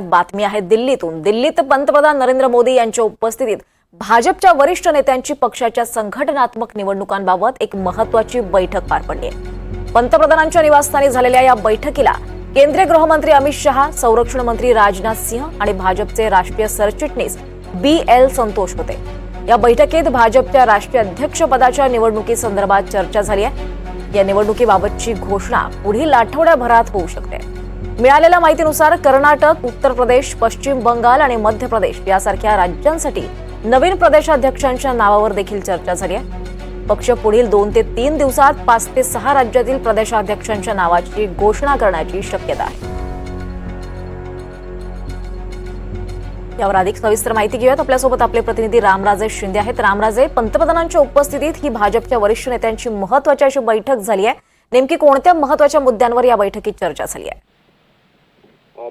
बातमी आहे दिल्लीतून. दिल्लीत पंतप्रधान नरेंद्र मोदी यांच्या उपस्थितीत भाजपच्या वरिष्ठ नेत्यांची पक्षाच्या संघटनात्मक निवडणुकांबाबत एक महत्वाची बैठक पार पडली आहे. पंतप्रधानांच्या निवासस्थानी झालेल्या या बैठकीला केंद्रीय गृहमंत्री अमित शहा संरक्षण मंत्री राजनाथ सिंह आणि भाजपचे राष्ट्रीय सरचिटणीस बी एल संतोष होते. या बैठकीत भाजपच्या राष्ट्रीय अध्यक्षपदाच्या निवडणुकीसंदर्भात चर्चा झाली आहे. या निवडणुकीबाबतची घोषणा पुढील आठवड्याभरात होऊ शकते. मिळालेल्या माहितीनुसार कर्नाटक उत्तर प्रदेश पश्चिम बंगाल आणि मध्य प्रदेश यासारख्या राज्यांसाठी नवीन प्रदेशाध्यक्षांच्या नावावर देखील चर्चा झाली आहे. पक्ष पुढील दोन ते तीन दिवसात पाच ते सहा राज्यातील प्रदेशाध्यक्षांच्या नावाची घोषणा करण्याची शक्यता आहे. यावर अधिक सविस्तर माहिती घेऊयात. आपल्यासोबत आपले प्रतिनिधी रामराजे शिंदे आहेत. रामराजे पंतप्रधानांच्या उपस्थितीत ही भाजपच्या वरिष्ठ नेत्यांची महत्वाची अशी बैठक झाली आहे. नेमकी कोणत्या महत्त्वाच्या मुद्द्यांवर या बैठकीत चर्चा झाली आहे?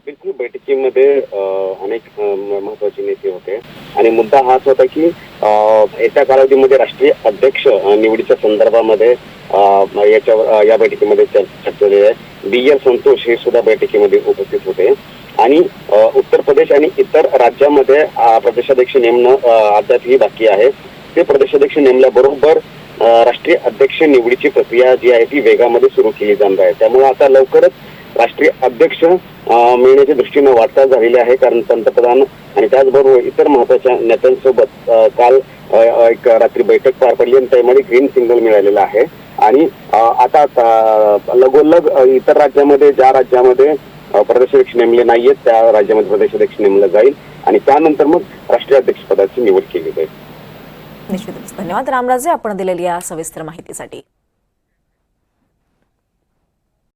बिलकुल बैठकीमध्ये अनेक महत्त्वाचे नेते होते. आणि मुद्दा हाच होता की येत्या कालावधीमध्ये राष्ट्रीय अध्यक्ष निवडीच्या संदर्भामध्ये याच्यावर या बैठकीमध्ये चर्चा झाली आहे. बी एल संतोष हे सुद्धा बैठकीमध्ये उपस्थित होते. आणि उत्तर प्रदेश आणि इतर राज्यामध्ये प्रदेशाध्यक्ष नेमणं अद्यापही बाकी आहे. ते प्रदेशाध्यक्ष नेमल्याबरोबर राष्ट्रीय अध्यक्ष निवडीची प्रक्रिया जी आहे ती वेगामध्ये सुरू केली जाणार आहे. त्यामुळे आता लवकरच राष्ट्रीय अध्यक्ष मिळण्याच्या दृष्टीनं वाटचाल झालेली आहे. कारण पंतप्रधान आणि त्याचबरोबर इतर महत्त्वाच्या नेत्यांसोबत काल एक रात्री बैठक पार पडली आणि त्यामध्ये ग्रीन सिग्नल मिळालेला आहे. आणि आता लगोलग इतर राज्यामध्ये ज्या राज्यामध्ये प्रदेशाध्यक्ष नेमले नाहीयेत त्या राज्यामध्ये प्रदेशाध्यक्ष नेमलं जाईल. आणि त्यानंतर मग राष्ट्रीय अध्यक्षपदाची निवड केली जाईल. निश्चितच. धन्यवाद रामराजे आपण दिलेली या सविस्तर माहितीसाठी.